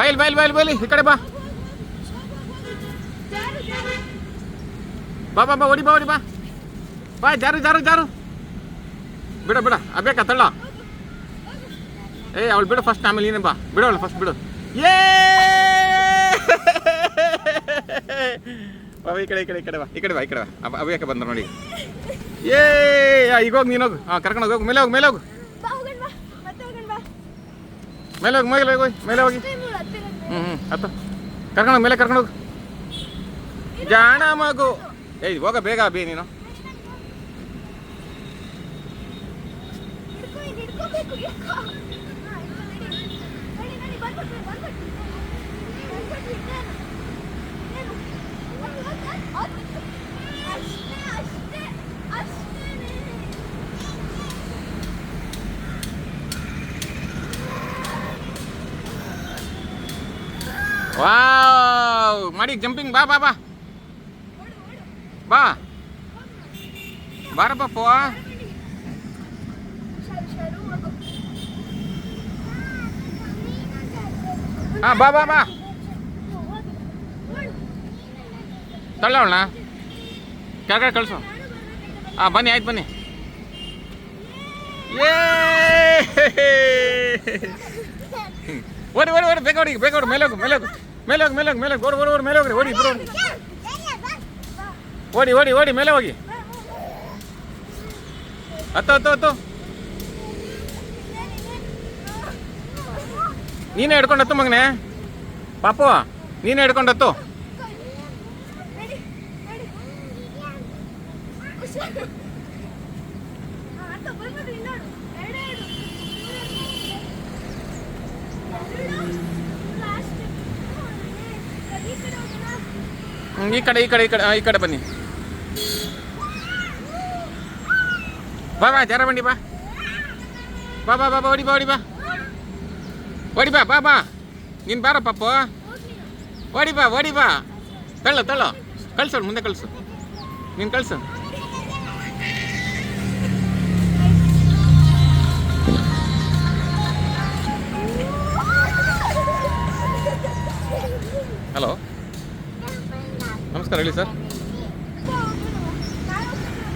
ಬೈಲ್ ಬೈಲ್ ಬೈಲ್ ಬಯಲಿ ಈ ಕಡೆ ಬಾ. ಬಾ ಬಾ ಬಾ ಓಡಿ ಬಾ ಓಡಿ ಬಾ. ಬಾ ಜಾರು ಜಾರು ಜಾರು. ಬಿಡ ಬಿಡ. ಅಬೇಕಾ ತಳ್ಳ. ಏ ಅವಳು ಬಿಡು ಫಸ್ಟ್ ಆಮೇಲೆ ನೀನೇ ಬಾ. ಬಿಡು ಅವಳು ಫಸ್ಟ್ ಬಿಡು. ಏ! ಬಾ ಈ ಕಡೆ ಈ ಕಡೆ ಈ ಕಡೆ ಬಾ. ಈ ಕಡೆ ಬಾ ಈ ಕಡೆ ಬಾ. ಅಬ್ಬ ಬಂದ್ರು ಬಂದ ನೋಡಿ. ಏ ಈಗ ಹೋಗಿ ನೀನು ಹೋಗು. ಹಾಂ ಕರ್ಕೊಂಡು ಹೋಗು ಮೇಲೆ ಹೋಗು ಮೇಲೆ ಹೋಗು. ಮೇಲೆ ಹೋಗಿ ಮೇಲೆ ಹೋಗಿ ಮೇಲೆ ಹೋಗಿ. ಹ್ಞೂ ಹ್ಞೂ ಅತ್ತ ಕರ್ಕೊಂಡು ಮೇಲೆ ಕರ್ಕೊಂಡು ಹೋಗು. ಜಾಣ ಮಗು. ಏಯ್ ಹೋಗ ಬೇಗ ಬೇ ನೀನು. ವಾವ್ ಮಾಡಿ ಜಂಪಿಂಗ್ ಬಾ ಬಾ ಬಾ. ಬಾ. ಬಾ ಹೋಗು. ಹಾಂ ಬಾ ಬಾ ಬಾ. ತಳ್ಳವಳ ಕೆಳಗಡೆ ಕಳಿಸು. ಹಾಂ ಬನ್ನಿ ಆಯ್ತು ಬನ್ನಿ. ಏ! ಓಡಿ ಓಡಿ ಓಡಿ ಓಡಿ ಬೇಗ ಓಡಿ ಮೇಲೆ ಹೋಗು ಮೇಲೆ ಹೋಗು ಮೇಲೆ ಹೋಗಿ ಮೇಲೆ ಹೋಗಿ, ಮೇಲೆ ಓಡಿ ಓಡಿ ಮೇಲೆ ಹೋಗ್ರಿ, ಓಡಿ, ಇಬ್ರು ಓಡಿ ಓಡಿ ಓಡಿ, ಮೇಲೆ ಹೋಗಿ. ಹತ್ತು ಹತ್ತು ಹತ್ತು. ನೀನೇ ಹಿಡ್ಕೊಂಡು ಹತ್ತು ಮಗನೇ. ಪಾಪು, ನೀನೇ ಹಿಡ್ಕೊಂಡು ಹತ್ತು. ಈ ಕಡೆ ಈ ಕಡೆ ಈ ಕಡೆ ಈ ಕಡೆ ಬನ್ನಿ. ಬಾ ಬಾ, ಜರ ಬಂಡಿ, ಬಾ. ಬಾ ಬಾ ಬಾ ಬಾ, ಓಡಿ ಬಾ ಓಡಿ ಬಾ. ಓಡಿ, ಬಾ ಬಾ ಬಾ. ನೀನು ಬಾರ ಪಾಪು. ಓಡಿ, ಬಾ ಓಡಿ, ಬಾ. ತಳ್ಳು ತಳ್ಳು. ಕಳ್ಸು ಮುಂದೆ ಕಳ್ಸು. ನೀನು ಕಳ್ಸು. ನಮಸ್ಕಾರ ಹೇಳಿ ಸರ್.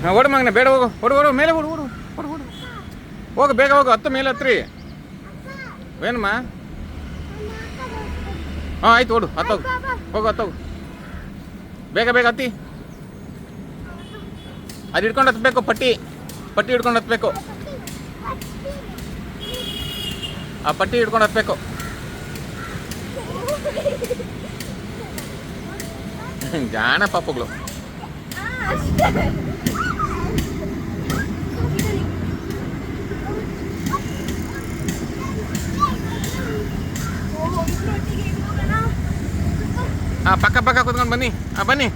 ಹಾಂ, ಓಡು ಮಗನೆ, ಬೇಡ ಹೋಗು. ಓಡು ಓಡು, ಮೇಲೆ ಓಡು ಓಡು ಓಡು ಓಡು. ಹೋಗು, ಬೇಗ ಹೋಗು, ಹತ್ತು ಮೇಲೆ ಹತ್ರಿ. ಏನಮ್ಮ ಹಾಂ, ಆಯ್ತು, ಓಡು ಹತ್ತೋಗು ಹೋಗು. ಹತ್ತೋಗು ಬೇಗ ಬೇಗ ಹತ್ತಿ. ಅದು ಹಿಡ್ಕೊಂಡು ಪಟ್ಟಿ. ಪಟ್ಟಿ ಹಿಡ್ಕೊಂಡು ಹತ್ಬೇಕು. ಆ ಪಟ್ಟಿ ಹಿಡ್ಕೊಂಡು ಹತ್ಬೇಕು. ಜಾಣ ಪಾಪಗಳು. ಹಾಂ ಪಕ್ಕ ಪಕ್ಕ ಕುತ್ಕೊಂಡು ಬನ್ನಿ ಹಾಂ ಬನ್ನಿ.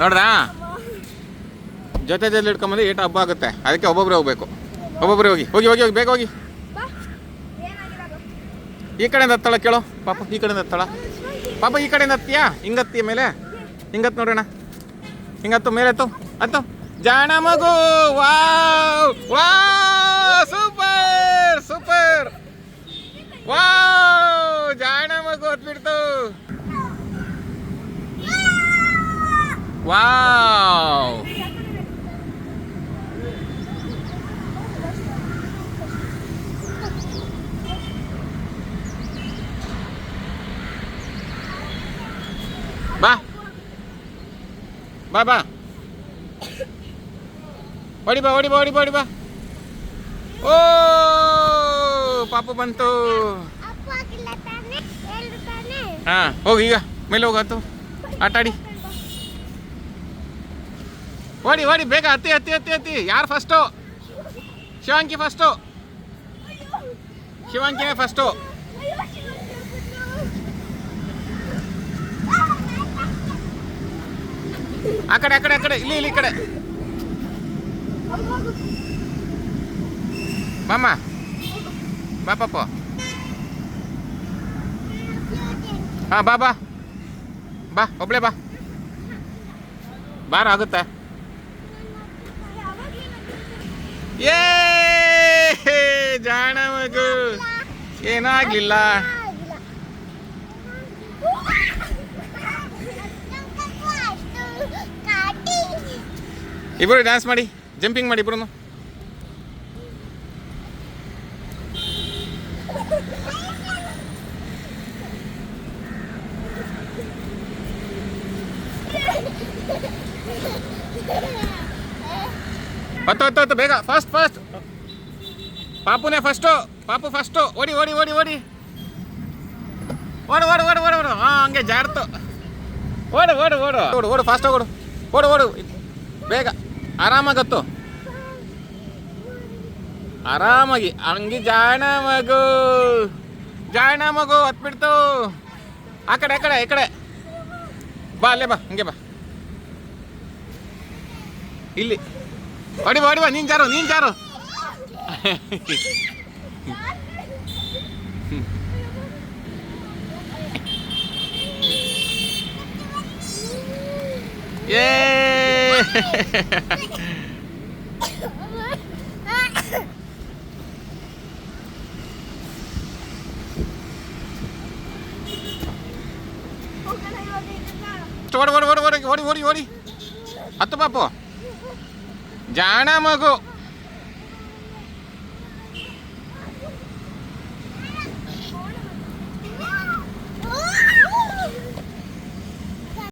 ನೋಡ್ರಾ ಜೊತೆ ಜೊತೆ ಹಿಡ್ಕೊಂಬಂದು ಏಟು ಹಬ್ಬ ಆಗುತ್ತೆ ಅದಕ್ಕೆ ಒಬ್ಬೊಬ್ಬರೇ ಹೋಗ್ಬೇಕು ಒಬ್ಬೊಬ್ಬರೇ ಹೋಗಿ ಹೋಗಿ ಹೋಗಿ ಹೋಗಿ, ಬೇಗ ಹೋಗಿ? ಈ ಕಡೆಯಿಂದ ಹತ್ತಳ ಕೇಳೋ. ಪಾಪ, ಈ ಕಡೆಯಿಂದ ಹತ್ತಳ ಪಾಪ, ಈ ಕಡೆಯಿಂದ ಹತ್ತಿಯಾ ಹಿಂಗತ್ತಿಯ ಮೇಲೆ? ಹಿಂಗತ್ ನೋಡೋಣ. ಹಿಂಗತ್ತು ಮೇಲೆ ಹತ್ತು ಹತ್ತು ಜಾಣ ಮಗು. Wow. Wow. Super. Super. Wow. ಜಾಣ ಮಗು ಹತ್ಬಿಡ್ತು. ವಾವ್ ಬಾ ಬಾ ಬಾ. ಹೊಡಿ ಬಾ ಹೊಡಿ ಬಾ ಹೊಡಿ ಬಾ, ಓಡಿ ಬಾ. ಓ, ಪಾಪು ಬಂತು? ಹಾ, ಹೋಗಿ ಈಗ. ಮೇಲೆ ಹೋಗತ್ತು ಆಟಾಡಿ ಓಡಿ ಓಡಿ, ಬೇಗ ಹತ್ತಿ ಹತ್ತಿ ಹತ್ತಿ ಹತ್ತಿ. ಯಾರು ಫಸ್ಟು ಶಿವಾಂಕಿ ಫಸ್ಟು ಶಿವಾಂಕಿನೇ ಫಸ್ಟು ಆ ಕಡೆ ಆ ಕಡೆ ಆ ಕಡೆ. ಇಲ್ಲಿ ಇಲ್ಲಿ, ಈ ಕಡೆ. ಮಾಮ. ಬಾ, ಪಾಪ. ಹಾಂ, ಬಾ ಬಾ. ಬಾ, ಒಬ್ಳೆ ಬಾ. ಬಾರ, ಆಗುತ್ತೆ? ಏ, ಜಾಣ ಮಗು. ಏನೂ ಇಬ್ಬರು ಡ್ಯಾನ್ಸ್ ಮಾಡಿ ಜಂಪಿಂಗ್ ಮಾಡಿ ಇಬ್ರು ಹತ್ತು ಹತ್ತು ಹತ್ತು, ಬೇಗ ಫಾಸ್ಟ್ ಫಾಸ್ಟ್ ಪಾಪುನೇ ಫಸ್ಟು ಪಾಪು ಫಸ್ಟು ಓಡಿ ಓಡಿ ಓಡಿ ಓಡಿ. ಓಡು ಓಡು ಓಡು ಓಡು ಓಡು. ಹಾಂ, ಹಂಗೆ ಜಾರ್ತು ಓಡು ಓಡು ಓಡು. ಓಡು ಓಡು ಫಾಸ್ಟ್ ಓಡು. ಓಡು ಓಡು. ಬೇಗ. ಆರಾಮಾಗಿ ಹತ್ತು ಆರಾಮಾಗಿ. ಹಂಗೆ ಜಾಣ ಮಗು. ಜಾಣ ಮಗು ಹತ್ಬಿಡ್ತು ಆ ಕಡೆ ಆ ಕಡೆ, ಈ ಕಡೆ. ಬಾ, ಅಲ್ಲೇ ಬಾ, ಹಂಗೆ ಬಾ. ಇಲ್ಲಿ. ಹೊಡಿ ಬಾ ಹೊಡಿ ಬಾ ನೀನು ಜಾರು ನೀನು ಜಾರು. ಏ ಓಡಿ ಓಡಿ ಓಡಿ ಓಡಿ ಓಡಿ ಓಡಿ ಓಡಿ ಹತ್ತು ಪಾಪು ಜಾಣ ಮಗು